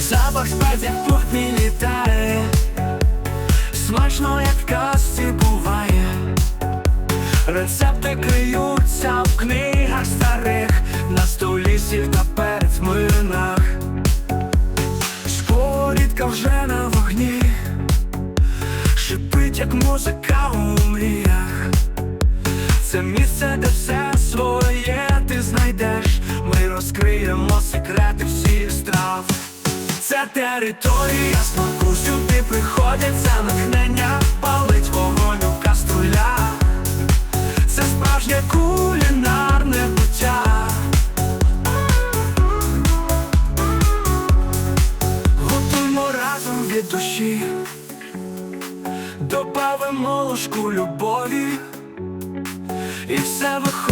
запах спецій тут літає. Смачно, як в казці буває. Рецепти криються в книгах старих. На столі сіль та перець млинах. Сковорідка вже на вогні. Шипить, як музика у мріях. Це місце, де все своє ти знайдеш. Ми розкриємо секрети страв Це територія смаку, сюди приходять за натхнення Палить вогонь у каструлях Це справжнє кулінарне буття. Готуймо разом від душі. Добавимо ложку любові. І все виходить,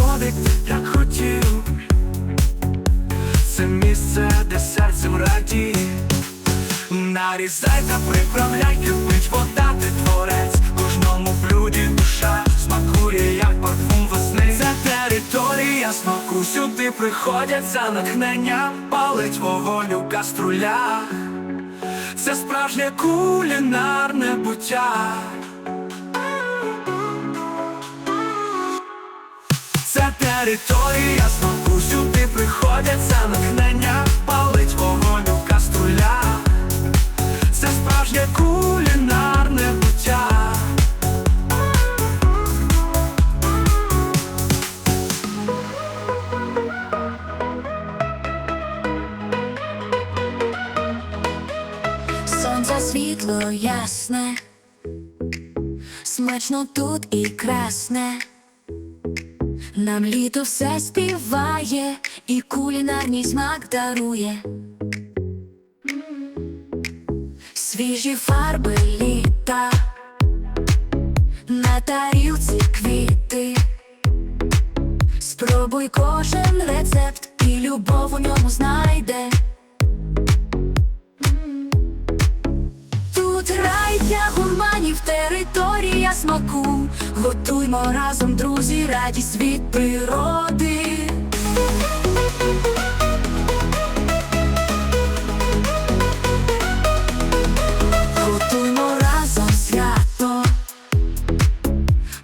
Нарізай та приправляй, кипить вода, ти творець. Кожному блюді душа смакує, як парфум весни. Це територія смаку, сюди приходять за натхнення Палить вогонь у каструлях Це справжнє кулінарне буття. Це територія смаку, сюди приходять за натхнення світло ясне, смачно тут і красне. Нам літо все співає і кулінарний смак дарує. Свіжі фарби літа, на тарілці квіти. Спробуй кожен рецепт і любов у ньому знайде. Тут рай гурманів, територія смаку. Готуймо разом, друзі, радість від природи. Готуймо разом свято,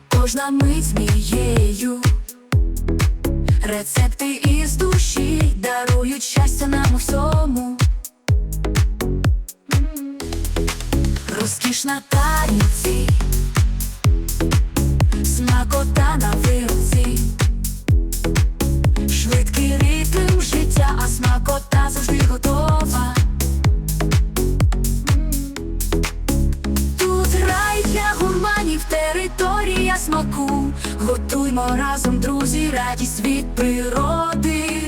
кожна мить змією. Рецепти із Розкішна таніці, смакота на вилці, швидкий ритм життя, а смакота завжди готова. Тут рай для гурманів, територія смаку. Готуймо разом, друзі, радість від природи.